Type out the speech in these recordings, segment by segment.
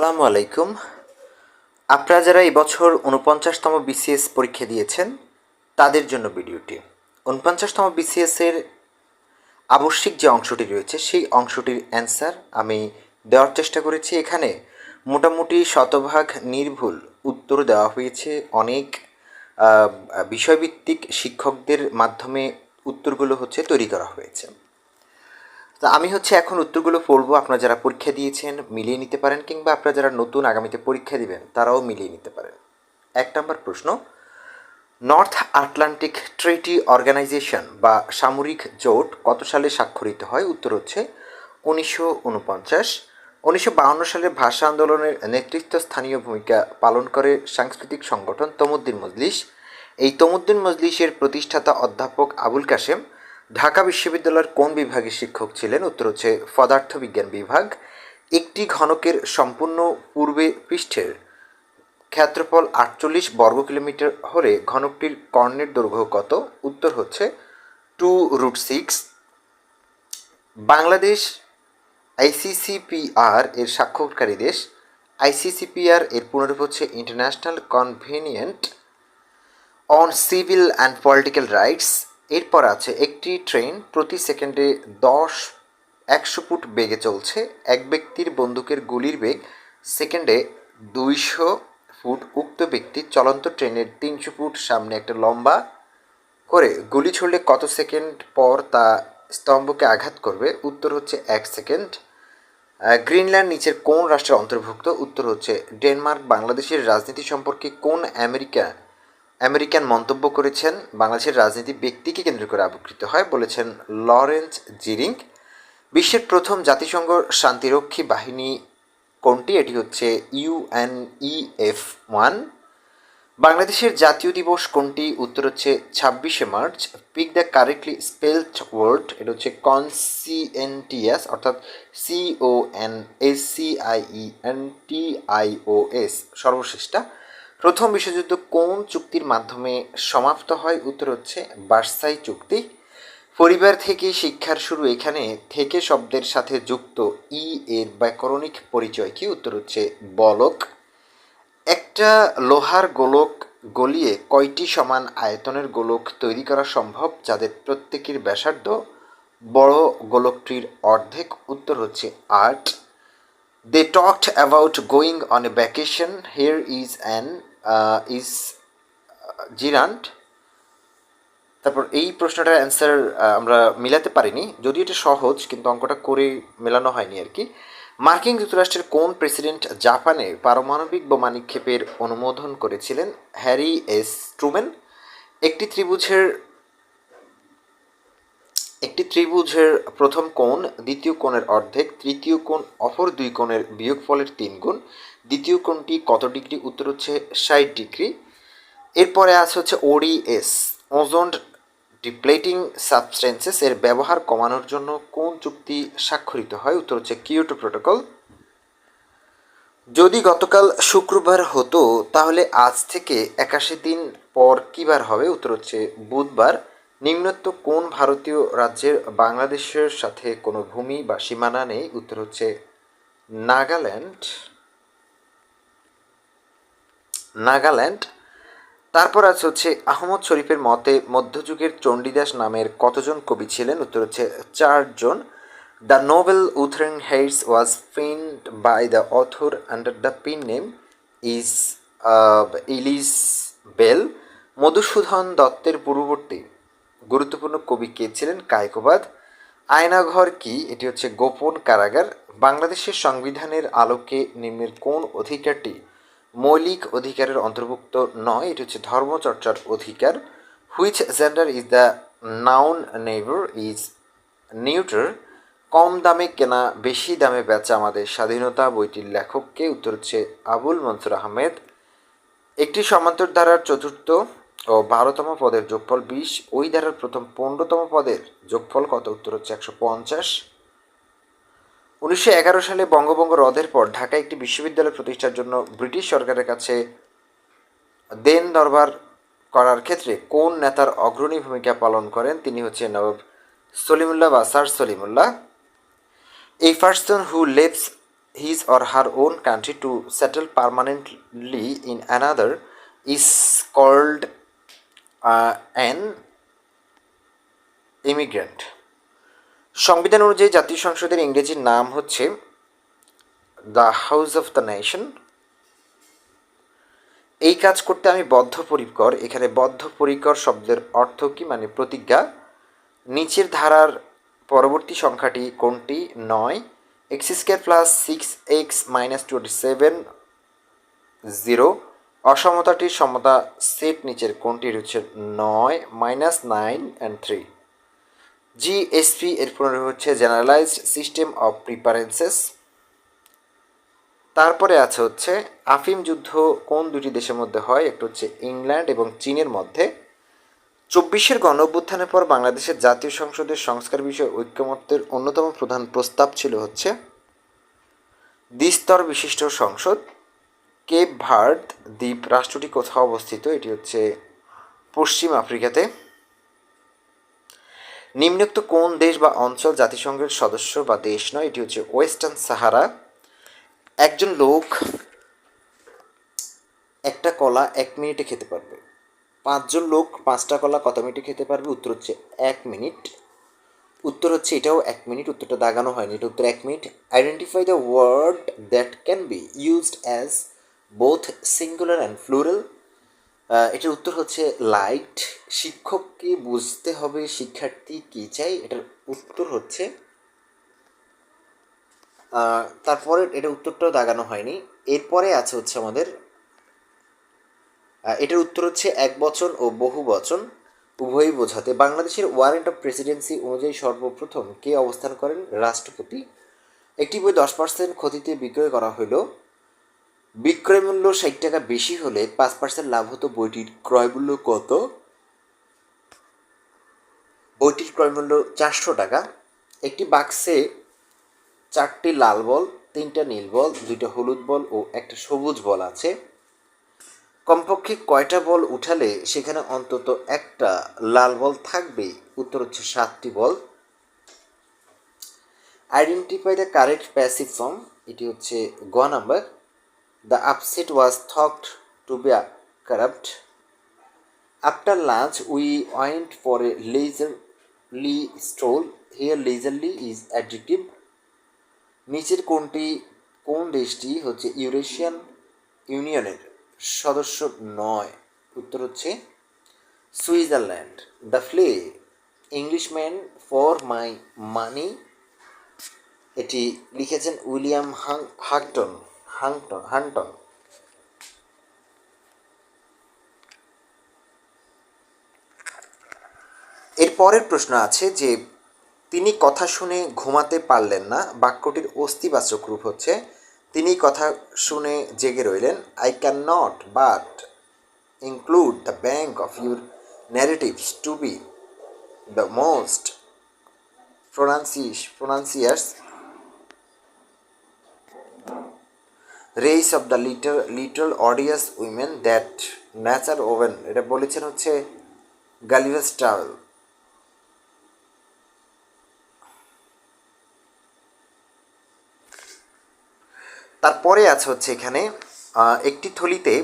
আসসালামু আলাইকুম। আপনারা যারা এই বছর উনপঞ্চাশতম বিসিএস পরীক্ষা দিয়েছেন, তাদের জন্য ভিডিওটি। উনপঞ্চাশতম বিসিএসের আবশ্যিক যে অংশটি রয়েছে, সেই অংশটির অ্যান্সার আমি দেওয়ার চেষ্টা করেছি। এখানে মোটামুটি শতভাগ নির্ভুল উত্তর দেওয়া হয়েছে। অনেক বিষয়ভিত্তিক শিক্ষকদের মাধ্যমে উত্তরগুলো হচ্ছে তৈরি করা হয়েছে। তো আমি হচ্ছে এখন উত্তরগুলো পড়ব। আপনারা যারা পরীক্ষা দিয়েছেন মিলিয়ে নিতে পারেন কিংবা আপনারা যারা নতুন আগামীতে পরীক্ষা দিবেন, তারাও মিলিয়ে নিতে পারেন। এক নম্বর প্রশ্ন নর্থ আটলান্টিক ট্রেটি অর্গানাইজেশন বা সামরিক জোট কত সালে স্বাক্ষরিত হয়? উত্তর হচ্ছে উনিশশো উনপঞ্চাশ। উনিশশো বাহান্ন সালে ভাষা আন্দোলনের নেতৃত্ব স্থানীয় ভূমিকা পালন করে সাংস্কৃতিক সংগঠন তমুদ্দিন মজলিস। এই তমুদ্দিন মজলিসের প্রতিষ্ঠাতা অধ্যাপক আবুল কাশেম ঢাকা বিশ্ববিদ্যালয়ের কোন বিভাগে শিক্ষক ছিলেন? উত্তর হচ্ছে পদার্থবিজ্ঞান বিভাগ। একটি ঘনকের সম্পূর্ণ পূর্বে পৃষ্ঠের ক্ষেত্রফল আটচল্লিশ বর্গ কিলোমিটার হলে ঘনকটির কর্ণের দৈর্ঘ্য কত? উত্তর হচ্ছে two root six Bangladesh ICCPR এর স্বাক্ষরকারী দেশ। আইসিসিপিআর এর পুনরূপ হচ্ছে international convenient on civil and political rights এরপর আছে একটি ট্রেন প্রতি সেকেন্ডে দশ, একশো ফুট বেগে চলছে। এক ব্যক্তির বন্দুকের গুলির বেগ সেকেন্ডে দুইশো ফুট। উক্ত ব্যক্তি চলন্ত ট্রেনের তিনশো ফুট সামনে একটা লম্বা করে গুলি ছুড়লে কত সেকেন্ড পর তা স্তম্ভকে আঘাত করবে? উত্তর হচ্ছে এক সেকেন্ড। গ্রিনল্যান্ড নিচের কোন রাষ্ট্রের অন্তর্ভুক্ত? উত্তর হচ্ছে ডেনমার্ক। বাংলাদেশের রাজনীতি সম্পর্কে কোন আমেরিকা আমেরিকান মন্তব্য করেছেন, বাংলাদেশের রাজনীতি ব্যক্তিকে কেন্দ্র করে আবিষ্কৃত হয়, বলেছেন লরেন্স জিরিং বিশ্বের প্রথম জাতিসংঘ শান্তিরক্ষী বাহিনী কোনটি? এটি হচ্ছে ইউএনইএফ ওয়ান। বাংলাদেশের জাতীয় দিবস কোনটি? উত্তর হচ্ছে ছাব্বিশে March. Pick the correctly spelled word এটা হচ্ছে কনসিএনটিএস, অর্থাৎ C O N S C I E N T I O S সর্বশেষটা প্রথম বিশ্বযুদ্ধ কোন চুক্তির মাধ্যমে সমাপ্ত হয়? উত্তর হচ্ছে বার্সাই চুক্তি। পরিবার থেকে শিক্ষার শুরু এখানে থেকে শব্দের সাথে যুক্ত ই, এর ব্যাকরণিক পরিচয় কি? উত্তর হচ্ছে বলক। একটা লোহার গোলক গলিয়ে কয়টি সমান আয়তনের গোলক তৈরি করা সম্ভব? যাদের প্রত্যেকের ব্যাসার্ধ বড় গোলকটির অর্ধেক। উত্তর হচ্ছে আট। They talked about going on a vacation here is an is gerund তারপর এই প্রশ্নটার অ্যান্সার আমরা মেলাতে পারিনি। যদিও এটা সহজ, কিন্তু অঙ্কটা করে মেলানো হয়নি আর কি। মার্কিন যুক্তরাষ্ট্রের কোন প্রেসিডেন্ট জাপানে পারমাণবিক বোমা নিক্ষেপের অনুমোদন করেছিলেন? হ্যারি এস ট্রুমেন একটি ত্রিভুজের একটি ত্রিভুজের প্রথম কোণ, দ্বিতীয় কোণের অর্ধেক, তৃতীয় কোণ, অপর দুই কোণের বিয়োগফলের তিন গুণ, দ্বিতীয় কোণটি কত ডিগ্রি, উত্তর হচ্ছে ষাট ডিগ্রি। এরপরে আছে হচ্ছে ওডিএস ওজন ডিপ্লেটিং সাবস্টেন্সেস এর ব্যবহার কমানোর জন্য কোন চুক্তি স্বাক্ষরিত হয়, উত্তর হচ্ছে কিয়োটো প্রোটোকল। যদি গতকাল শুক্রবার হতো, তাহলে আজ থেকে একাশি দিন পর কী বার হবে, উত্তর হচ্ছে বুধবার। নিম্নোক্ত কোন ভারতীয় রাজ্যের বাংলাদেশের সাথে কোনো ভূমি বা সীমানা নেই? উত্তর হচ্ছে নাগাল্যান্ড। নাগাল্যান্ড। তারপর আছে হচ্ছে আহমদ শরীফের মতে মধ্যযুগের চণ্ডীদাস নামের কতজন কবি ছিলেন? উত্তর হচ্ছে চারজন। The novel Wuthering Heights was penned by the author under the pen name is Ellis Bell. Madhusudan দত্তের পূর্ববর্তী গুরুত্বপূর্ণ কবি কে ছিলেন কায়কোবাদ? আয়নাঘর কি? এটি হচ্ছে গোপন কারাগার। বাংলাদেশের সংবিধানের আলোকে নিম্নের কোন অধিকারটি মৌলিক অধিকারের অন্তর্ভুক্ত নয়? এটি হচ্ছে ধর্মচর্চার অধিকার। Which gender is the noun never is neuter কম দামে কেনা, বেশি দামে বেচা আমাদের স্বাধীনতা বইটির লেখককে উত্তর হচ্ছে আবুল মনসুর আহমেদ। একটি সমান্তর ধারার চতুর্থ ও বারোতম পদের যোগফল বিশ। ওই ধারার প্রথম পনেরোতম পদের যোগফল কত? উত্তর হচ্ছে একশো পঞ্চাশ। উনিশশো এগারো সালে বঙ্গভঙ্গ রদের পর ঢাকায় একটি বিশ্ববিদ্যালয় প্রতিষ্ঠার জন্য ব্রিটিশ সরকারের কাছে দেন দরবার করার ক্ষেত্রে কোন নেতার অগ্রণী ভূমিকা পালন করেন? তিনি হচ্ছে নবাব সলিমুল্লাহ বা sir Salimullah. A person who lives his or her own country to settle permanently in another is called an immigrant. সংবিধান অনুযায়ী জাতীয় সংসদের ইংরেজি নাম হচ্ছে the house of the nation এই কাজ করতে আমি বদ্ধপরিকর, এখানে বদ্ধপরিকর শব্দের অর্থ কি? মানে প্রতিজ্ঞা। নিচের ধারার পরবর্তী সংখ্যাটি কোনটি? নয়। X square plus six X minus twenty seven zero অসমতাটির সমতা সেট নিচের কোনটির হচ্ছে নয় minus nine and three GSP এর পুনরূপ হচ্ছে জেনারেলাইজড সিস্টেম অফ প্রিপারেন্সেস তারপরে আছে হচ্ছে আফিম যুদ্ধ কোন দুটি দেশের মধ্যে হয়? একটা হচ্ছে ইংল্যান্ড এবং চীনের মধ্যে। চব্বিশের গণ অভ্যুত্থানের পর বাংলাদেশের জাতীয় সংসদের সংস্কার বিষয়ে ঐক্যমত্যের অন্যতম প্রধান প্রস্তাব ছিল হচ্ছে দ্বিস্তর বিশিষ্ট সংসদ। কেপ ভার্ড দ্বীপ রাষ্ট্রটি কোথাও অবস্থিত? এটি হচ্ছে পশ্চিম আফ্রিকাতে। নিম্নোক্ত কোন দেশ বা অঞ্চল জাতিসংঘের সদস্য বা দেশ নয়? এটি হচ্ছে ওয়েস্টার্ন সাহারা। একজন লোক একটা কলা এক মিনিটে খেতে পারবে। পাঁচজন লোক পাঁচটা কলা কত মিনিটে খেতে পারবে? উত্তর হচ্ছে এক মিনিট। উত্তর হচ্ছে এটাও এক মিনিট, উত্তরটা দাগানো হয়নি। এটা উত্তর এক minute. Identify the word that can be used as both singular and plural এটার উত্তর হচ্ছে লাইট শিক্ষককে বুঝতে হবে শিক্ষার্থী কী চাই এটার উত্তর হচ্ছে তারপরে এটা উত্তরটাও দাগানো হয়নি। এরপরে আছে হচ্ছে আমাদের এটার উত্তর হচ্ছে এক বচন ও বহু বচন উভয়ই বোঝাতে। বাংলাদেশের ওয়ারেন্ট অফ প্রেসিডেন্সি অনুযায়ী সর্বপ্রথম কে অবস্থান করেন? রাষ্ট্রপতি। একটি বই দশ পার্সেন্ট ক্ষতিতে বিক্রয় করা হলো। বিক্রয় মূল্য ষাট টাকা বেশি হলে পাঁচ পার্সেন্ট লাভ হতো বইটির ক্রয় মূল্য কত? বইটির ক্রয় মূল্য চারশো টাকা। একটি বাক্সে চারটি লাল বল, তিনটা নীল বল, দুইটা হলুদ বল ও একটা সবুজ বল আছে। কমপক্ষে কয়টা বল উঠালে সেখানে অন্তত একটা লাল বল থাকবে উত্তর হচ্ছে সাতটি ball. Identify the correct passive form, এটি হচ্ছে গ number. The upset was থকড to be corrupt after lunch we went for a leisurely stroll here leisurely is adjective নিচের কোনটি, কোন দেশটি হচ্ছে ইউরেশিয়ান ইউনিয়নের সদস্য নয়? উত্তর হচ্ছে Switzerland. The flea Englishman for my money এটি লিখেছেন উইলিয়াম হাং হাংটন। হাংটন হান্টন এর পরের প্রশ্ন আছে যে, তিনি কথা শুনে ঘুমাতে পারলেন না, বাক্যটির অস্তিবাচক রূপ হচ্ছে, তিনি কথা শুনে জেগে রইলেন I can not but include the bank of your narratives to be the most pronounces pronouncers race of the little little odious women that nature oven এটা বলেছেন হচ্ছে গালিভাস ট্রাভেল তারপরে আছে হচ্ছে এখানে একটি থলিতে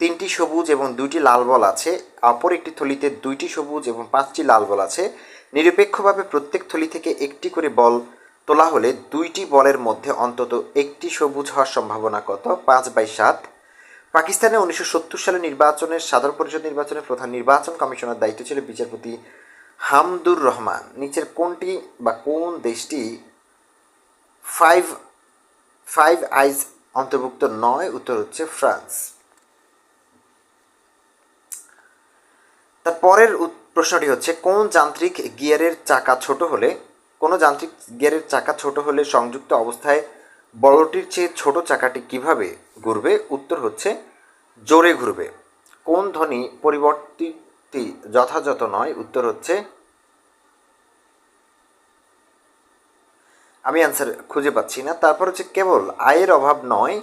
তিনটি সবুজ এবং দুইটি লাল বল আছে। অপর একটি থলিতে দুইটি সবুজ এবং পাঁচটি লাল বল আছে। নিরপেক্ষভাবে প্রত্যেক থলি থেকে একটি করে বল তোলা হলে দুইটি বলের মধ্যে অন্তত একটি সবুজ হওয়ার সম্ভাবনা কত? পাঁচ বাই সাত। পাকিস্তানে উনিশশো সত্তর সালে নির্বাচনের সাধারণ পরিষদ নির্বাচনের প্রধান নির্বাচন কমিশনের দায়িত্ব ছিল বিচারপতি হামদুর রহমান। নিচের কোনটি বা কোন দেশটি ফাইভ ফাইভ আইজ অন্তর্ভুক্ত নয়? উত্তর হচ্ছে ফ্রান্স। তার পরের প্রশ্নটি হচ্ছে, কোন যান্ত্রিক গিয়ারের চাকা ছোট হলে কোনো যান্ত্রিক গিয়ারের চাকা ছোট হলে সংযুক্ত অবস্থায় বড়টির চেয়ে ছোট চাকাটি কীভাবে ঘুরবে? উত্তর হচ্ছে, জোরে ঘুরবে। কোন ধ্বনি পরিবর্তিতটি যথাযথ নয়? উত্তর হচ্ছে, আমি অ্যান্সার খুঁজে পাচ্ছি না। তারপর হচ্ছে, কেবল আয়ের অভাব নয়,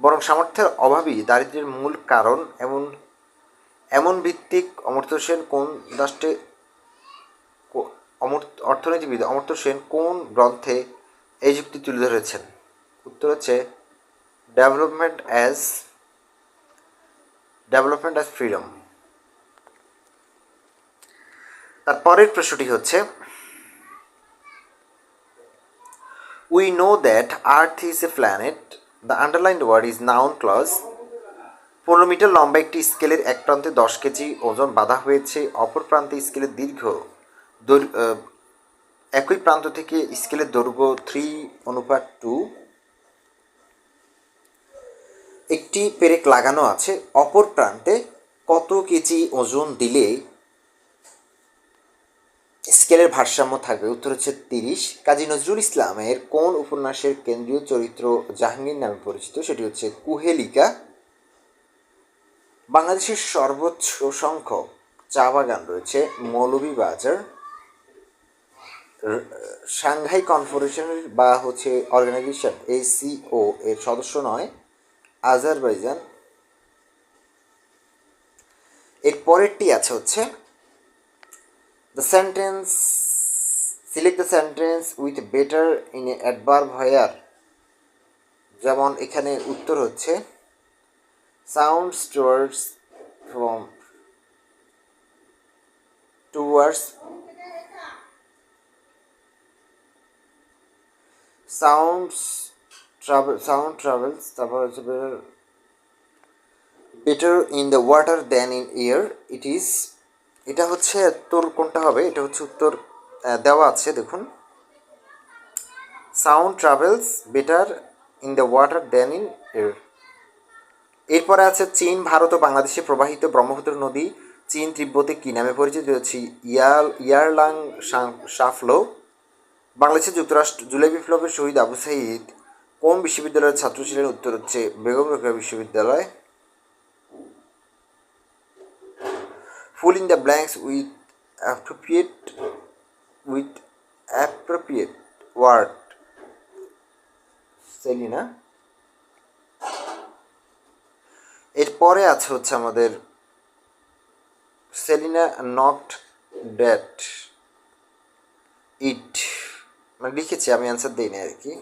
বরং সামর্থ্যের অভাবই দারিদ্র্যের মূল কারণ। এমন এমন ভিত্তিক অমর্ত্য সেন কোন রাষ্ট্রে অমর, অর্থনীতিবিদ অমর্ত্য সেন কোন গ্রন্থে এই যুক্তি তুলে ধরেছেন? উত্তর হচ্ছে development as development as freedom তারপরের প্রশ্নটি হচ্ছে we know that earth is a planet the underlined word is noun clause পনেরো মিটার লম্বা একটি স্কেলের এক প্রান্তে দশ কেজি ওজন বাঁধা হয়েছে, অপর প্রান্তে স্কেলের দীর্ঘ একই প্রান্ত থেকে স্কেলের দৈর্ঘ্য থ্রি অনুপাত টু একটি পেরেক লাগানো আছে, অপর প্রান্তে কত কেজি ওজন দিলে স্কেলের ভারসাম্য থাকবে? উত্তর হচ্ছে তিরিশ। কাজী নজরুল ইসলামের কোন উপন্যাসের কেন্দ্রীয় চরিত্র জাহাঙ্গীর নামে পরিচিত? সেটি হচ্ছে কুহেলিকা। বাংলাদেশের সর্বোচ্চ সংখ্যক চা বাগান রয়েছে, মৌলভীবাজার। র- সাংহাই কনফারেশনের বা হচ্ছে অর্গানাইজেশন এসিও এর সদস্য নয়, আজারবাইজান। এর পরেরটি আছে হচ্ছে the sentence select the sentence with better in a adverb here যেমন এখানে উত্তর হচ্ছে sound towards from towards sounds travel sound travels তারপর হচ্ছে better in the water than in air it is এটা হচ্ছে তোর কোনটা হবে? এটা হচ্ছে উত্তর দেওয়া আছে, দেখুন। Sound travels better in the water than in air এরপরে আছে চীন, ভারত ও বাংলাদেশে প্রবাহিত ব্রহ্মপুত্র নদী, চীন তিব্বতে কী নামে পরিচিত? হচ্ছে ইয়াল, ইয়ারলাং শাং- বাংলাদেশের যুক্তরাষ্ট্র জুলাই বিপ্লবের শহীদ আবু সাইদ কোন বিশ্ববিদ্যালয়ের ছাত্র ছিলেন? উত্তর হচ্ছে বেগম রোকেয়া বিশ্ববিদ্যালয়। Fill in the blanks with appropriate with appropriate word Selina এরপরে আছে হচ্ছে আমাদের সেলিনা নট ডেট ইট মানে লিখেছি আমি অ্যান্সার দিই না আর কি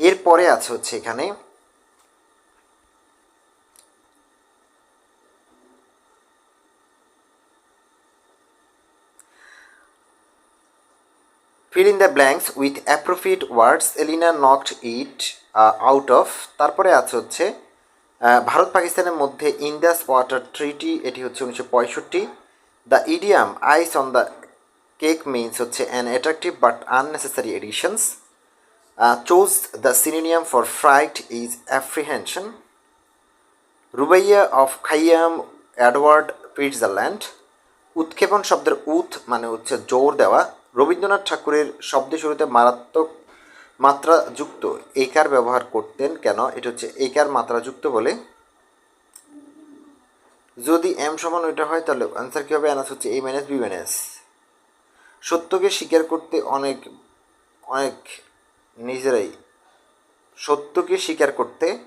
এরপরে আছে হচ্ছে এখানে fill in the blanks with appropriate words Elina not it out of তারপরে আছে হচ্ছে ভারত পাকিস্তানের মধ্যে ইন্দাস ওয়াটার ট্রিটি এটি হচ্ছে উনিশশো পঁয়ষট্টি। The idiom ice on the cake means হচ্ছে an attractive but unnecessary additions choose the synonym for fright is apprehension Rubaiyat of Khayyam Edward Fitzgerald উৎক্ষেপণ শব্দের উৎ মানে হচ্ছে জোর দেওয়া। রবীন্দ্রনাথ ঠাকুরের শব্দে শুরুতে মারাত্মক মাত্রাযুক্ত একার ব্যবহার করতেন কেন? এটা হচ্ছে একার মাত্রাযুক্ত বলে। যদি এম সমান ওইটা হয়, তাহলে অ্যান্সার কী হবে? অ্যান্সার হচ্ছে এ মাইনাস বি মাইনাস সত্যকে স্বীকার করতে অনেক অনেক নিজেরাই সত্যকে স্বীকার করতে,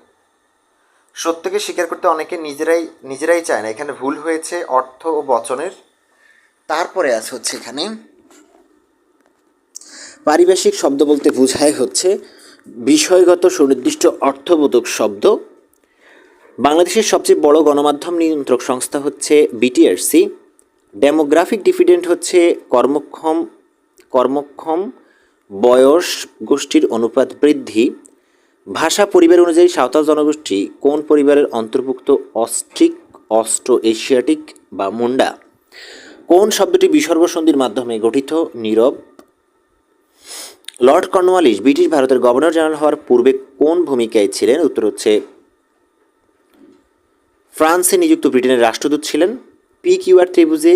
সত্যকে স্বীকার করতে অনেকে নিজেরাই নিজেরাই চায় না। এখানে ভুল হয়েছে অর্থ ও বচনের। তারপরে আছে হচ্ছে এখানে পারিভাষিক শব্দ বলতে বোঝায় হচ্ছে বিষয়গত সুনির্দিষ্ট অর্থবোধক শব্দ। বাংলাদেশের সবচেয়ে বড় গণমাধ্যম নিয়ন্ত্রক সংস্থা হচ্ছে বিটিআরসি ডেমোগ্রাফিক ডিফিডেন্ট হচ্ছে কর্মক্ষম কর্মক্ষম বয়স গোষ্ঠীর অনুপাত বৃদ্ধি। ভাষা পরিবার অনুযায়ী সাঁওতাল জনগোষ্ঠী কোন পরিবারের অন্তর্ভুক্ত অস্ট্রিক অস্ট্রো এশিয়াটিক বা মুন্ডা? কোন শব্দটি বিসর্গ সন্ধির মাধ্যমে গঠিত? নীরব লর্ড কর্নওয়ালিস ব্রিটিশ ভারতের গভর্নর জেনারেল হওয়ার পূর্বে কোন ভূমিকায় ছিলেন? উত্তর হচ্ছে, ফ্রান্সে নিযুক্ত ব্রিটেনের রাষ্ট্রদূত ছিলেন। পি কিউ আর ত্রিভুজে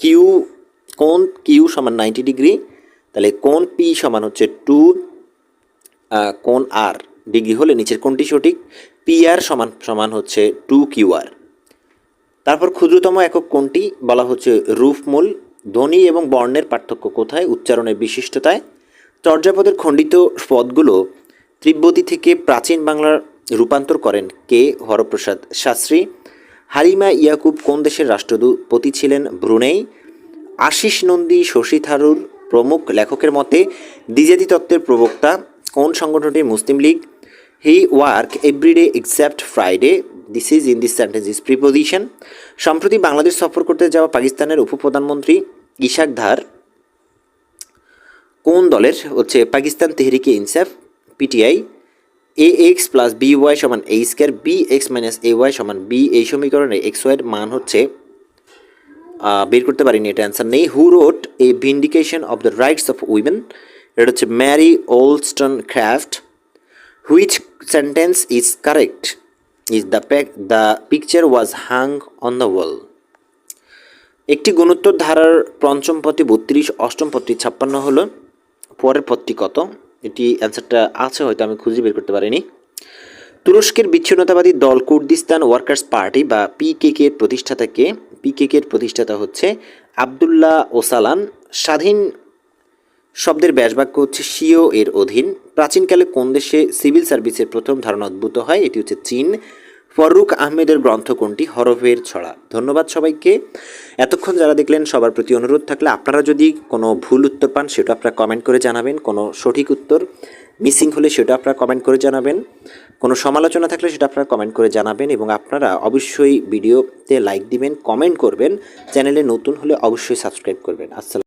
কিউ, কোন কিউ সমান নাইনটি ডিগ্রি? তাহলে কোন পি সমান হচ্ছে টু কোন আর ডিগ্রি হলে নিচের কোনটি সঠিক? পি আর সমান সমান হচ্ছে টু কিউ আর। তারপর ক্ষুদ্রতম একক কোনটি? বলা হচ্ছে রূপমূল ধ্বনি এবং বর্ণের পার্থক্য কোথায়? উচ্চারণের বিশিষ্টতায়। চর্যাপদের খণ্ডিত পদগুলো ত্রিব্যতি থেকে প্রাচীন বাংলার রূপান্তর করেন কে হরপ্রসাদ শাস্ত্রী। হারিমা ইয়াকুব কোন দেশের রাষ্ট্রপতি ছিলেন ব্রুনেই। আশিস নন্দী, শশী থারুর প্রমুখ লেখকের মতে, দ্বিজাতি তত্ত্বের প্রবক্তা কোন সংগঠনটি Muslim League? He work, everyday except Friday, this is in this sentence is preposition. সম্প্রতি বাংলাদেশ সফর করতে যাওয়া পাকিস্তানের উপপ্রধানমন্ত্রী ইশাক ধার কোন দলের হচ্ছে Pakistan Tehreek-e Insaf, PTI, A X plus B Y সমান A square, B X minus A Y সমান বি, এই সমীকরণে এক্স ওয়াইয়ের মান হচ্ছে বের করতে পারিনি, এটা অ্যান্সার নেই। Who wrote a vindication of the rights of women এটা হচ্ছে Mary Wollstonecraft which sentence is correct is the pack the picture was hung on the ওয়াল একটি গুণোত্তর ধারার পঞ্চম পদটি বত্রিশ, অষ্টম পদটি ছাপ্পান্ন হলো। পরের পদটি কত? এটি অ্যান্সারটা আছে, হয়তো আমি খুঁজে বের করতে পারিনি। তুরস্কের বিচ্ছিন্নতাবাদী দল কুর্দিস্তান ওয়ার্কার্স পার্টি বা পিকেকে এর প্রতিষ্ঠাতা কে পিকেকে এর প্রতিষ্ঠাতা হচ্ছে আবদুল্লাহ ওসালান। স্বাধীন শব্দের ব্যাসবাক্য হচ্ছে সিও এর অধীন। প্রাচীনকালে কোন দেশে সিভিল সার্ভিসের প্রথম ধারণা উদ্ভূত হয়? এটি হচ্ছে চীন। ফররুক আহমেদের গ্রন্থ কোনটি? হরফের ছড়া। ধন্যবাদ সবাইকে। এতক্ষণ যারা দেখলেন সবার প্রতি অনুরোধ থাকলে আপনারা যদি কোনো ভুল উত্তর পান, সেটা আপনারা কমেন্ট করে জানাবেন। কোনো সঠিক উত্তর মিসিং হলে সেটা আপনারা কমেন্ট করে জানাবেন। কোনো সমালোচনা থাকলে সেটা আপনারা কমেন্ট করে জানাবেন এবং আপনারা অবশ্যই ভিডিওতে লাইক দিবেন কমেন্ট করবেন। চ্যানেলে নতুন হলে অবশ্যই সাবস্ক্রাইব করবেন। আসসালাম